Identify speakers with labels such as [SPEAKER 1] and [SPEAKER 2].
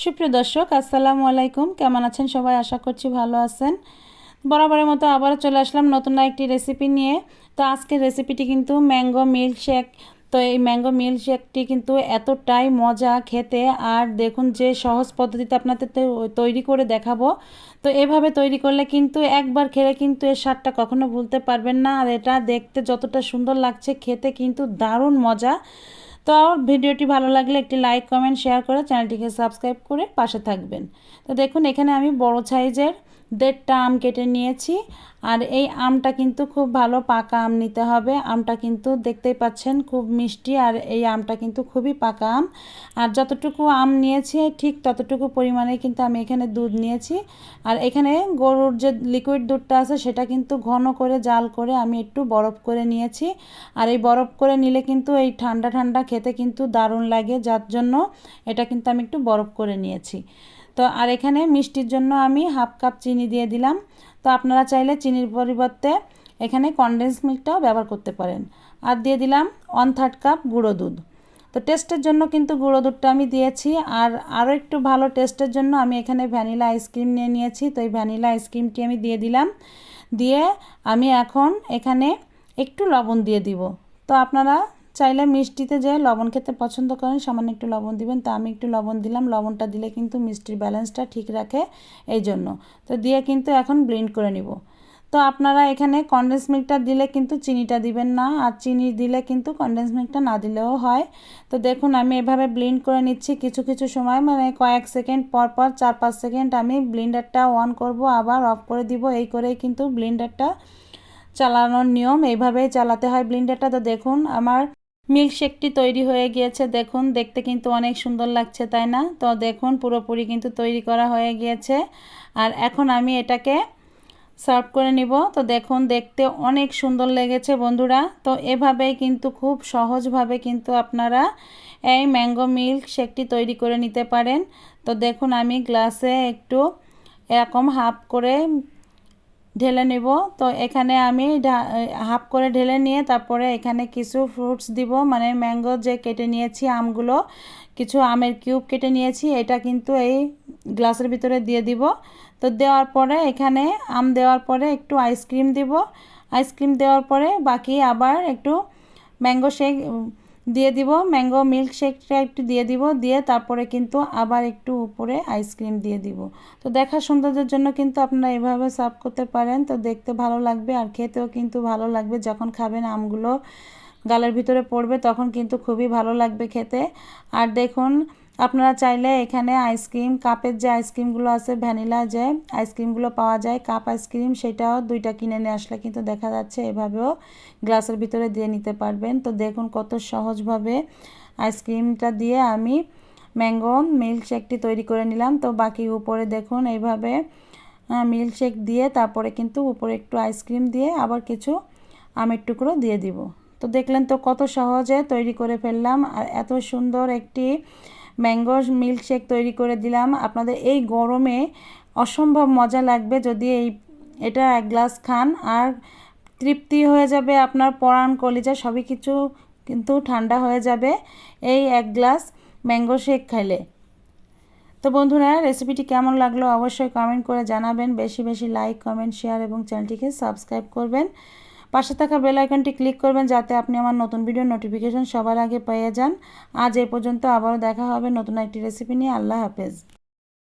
[SPEAKER 1] সুপ্রিয় দর্শক, আসসালামু আলাইকুম। কেমন আছেন সবাই? আশা করছি ভালো আছেন। বরাবরের মতো আবারও চলে আসলাম নতুন একটি রেসিপি নিয়ে। তো আজকের রেসিপিটি কিন্তু ম্যাঙ্গো মিল্ক শেক তো এই ম্যাঙ্গো মিল্ক শেকটি কিন্তু এতটাই মজা খেতে। আর দেখুন যে সহজ পদ্ধতিতে আপনাদের তৈরি করে দেখাবো। তো এভাবে তৈরি করলে কিন্তু একবার খেলে কিন্তু এর স্বাদটা কখনো ভুলতে পারবেন না। আর এটা দেখতে যতটা সুন্দর লাগছে, খেতে কিন্তু দারুণ মজা। তো ভিডিওটি ভালো লাগলে একটি লাইক, কমেন্ট শেয়ার করে চ্যানেলটিকে সাবস্ক্রাইব করে পাশে থাকবেন। তো দেখুন, এখানে আমি বড় সাইজের দেড়টা আম কেটে নিয়েছি। আর এই আমটা কিন্তু খুব ভালো পাকা আম নিতে হবে। আমটা কিন্তু দেখতেই পাচ্ছেন খুব মিষ্টি আর এই আমটা কিন্তু খুবই পাকা আম। আর যতটুকু আম নিয়েছি, ঠিক ততটুকু পরিমাণে কিন্তু আমি এখানে দুধ নিয়েছি। আর এখানে গরুর যে লিকুইড দুধটা আছে, সেটা কিন্তু ঘন করে জাল করে আমি একটু বরফ করে নিয়েছি। আর এই বরফ করে নিলে কিন্তু এই ঠান্ডা ঠান্ডা খেতে কিন্তু দারুণ লাগে। যার জন্য এটা কিন্তু আমি একটু বরফ করে নিয়েছি। তো আর এখানে মিষ্টির জন্য আমি হাফ কাপ চিনি দিয়ে দিলাম। তো আপনারা চাইলে চিনির পরিবর্তে এখানে কনডেন্স মিল্কটাও ব্যবহার করতে পারেন। আর দিয়ে দিলাম ওয়ান থার্ড কাপ গুঁড়ো দুধ। তো টেস্টের জন্য কিন্তু গুঁড়ো দুধটা আমি দিয়েছি। আর আরও একটু ভালো টেস্টের জন্য আমি এখানে ভ্যানিলা আইসক্রিম নিয়ে নিয়েছি। তো এই ভ্যানিলা আইসক্রিমটি আমি দিয়ে দিলাম। দিয়ে আমি এখন এখানে একটু লবণ দিয়ে দিব। তো আপনারা চাইলে মিষ্টিতে যে লবণ খেতে পছন্দ করেন, সামান্য একটু লবণ দিবেন। তা আমি একটু লবণ দিলাম। লবণটা দিলে কিন্তু মিষ্টির ব্যালেন্সটা ঠিক রাখে এই জন্য। তো দিয়ে কিন্তু এখন ব্লেন্ড করে নিব। তো আপনারা এখানে কনডেন্স মিল্কটা দিলে কিন্তু চিনিটা দিবেন না, আর চিনি দিলে কিন্তু কনডেন্স মিল্কটা না দিলেও হয়। তো দেখুন, আমি এভাবে ব্লেন্ড করে নিচ্ছি কিছু কিছু সময়। মানে কয়েক সেকেন্ড পর পর চার, পাঁচ সেকেন্ড আমি ব্লেন্ডারটা অন করব, আবার অফ করে দিব। এই করেই কিন্তু ব্লেন্ডারটা চালানোর নিয়ম। এইভাবেই চালাতে হয় ব্লেন্ডারটা। তো দেখুন, আমার মিল্কশেকটি তৈরি হয়ে গিয়েছে, দেখুন। দেখতে কিন্তু অনেক সুন্দর লাগছে, তাই না? তো দেখুন, পুরোপুরি কিন্তু তৈরি করা হয়ে গিয়েছে। আর এখন আমি এটাকে সার্ভ করে নিব। তো দেখুন, দেখতে অনেক সুন্দর লেগেছে, বন্ধুরা। তো এভাবেই কিন্তু খুব সহজভাবে কিন্তু আপনারা এই ম্যাঙ্গো মিল্ক শেকটি তৈরি করে নিতে পারেন। তো দেখুন, আমি গ্লাসে একটু এরকম হাফ করে ঢেলে নিব। তো এখানে আমি হাফ করে ঢেলে নিয়ে তারপরে এখানে কিছু ফ্রুটস দিব। মানে ম্যাঙ্গো যে কেটে নিয়েছি, আমগুলো, কিছু আমের কিউব কেটে নিয়েছি, এটা কিন্তু এই গ্লাসের ভিতরে দিয়ে দিব। তো দেওয়ার পরে এখানে আম দেওয়ার পরে একটু আইসক্রিম দিব। আইসক্রিম দেওয়ার পরে বাকি আবার একটু ম্যাঙ্গো শেক দিয়ে দিব ম্যাঙ্গো মিল্কশেকটা একটু দিয়ে দিব, দিয়ে তারপরে কিন্তু আবার একটু উপরে আইসক্রিম দিয়ে দিব। তো দেখা সৌন্দর্যের জন্য কিন্তু আপনারা এভাবে সার্ভ করতে পারেন। তো দেখতে ভালো লাগবে আর খেতেও কিন্তু ভালো লাগবে। যখন খাবেন আমগুলো গালের ভিতরে পড়বে তখন কিন্তু খুবই ভালো লাগবে খেতে। আর দেখুন আপনারা চাইলে এখানে আইসক্রিম কাপের যে আইসক্রিমগুলো আছে ভ্যানিলা যে আইসক্রিমগুলো পাওয়া যায় কাপ আইসক্রিম সেটাও দুইটা কিনে নিয়ে আসলে কিন্তু দেখা যাচ্ছে এভাবেও গ্লাসের ভিতরে দিয়ে নিতে পারবেন। তো দেখুন কত সহজভাবে আইসক্রিমটা দিয়ে আমি ম্যাঙ্গো মিল্কশেকটি তৈরি করে নিলাম। তো বাকি উপরে দেখুন এইভাবে মিল্কশেক দিয়ে তারপরে কিন্তু উপরে একটু আইসক্রিম দিয়ে আবার কিছু আমের টুকরো দিয়ে দিব। তো দেখলেন তো কত সহজে তৈরি করে ফেললাম। আর এত সুন্দর একটি ম্যাঙ্গো মিল্কশেক তৈরি করে দিলাম। আপনাদের এই গরমে অসম্ভব মজা লাগবে যদি এই, এটা এক গ্লাস খান। আর তৃপ্তি হয়ে যাবে আপনার পরাণ কলিজা, সবই কিছু কিন্তু ঠান্ডা হয়ে যাবে এই এক গ্লাস ম্যাঙ্গো শেক খাইলে। তো বন্ধুরা, রেসিপিটি কেমন লাগল অবশ্যই কমেন্ট করে জানাবেন। বেশি বেশি লাইক, কমেন্ট, শেয়ার এবং চ্যানেলটিকে সাবস্ক্রাইব করবেন। পাশে থাকা বেল আইকনটি ক্লিক করবেন যাতে আপনি আমার নতুন ভিডিও নোটিফিকেশন সবার আগে পেয়ে যান। আজ এ পর্যন্ত আবারও দেখা হবে নতুন একটি রেসিপি নিয়ে। আল্লাহ হাফেজ।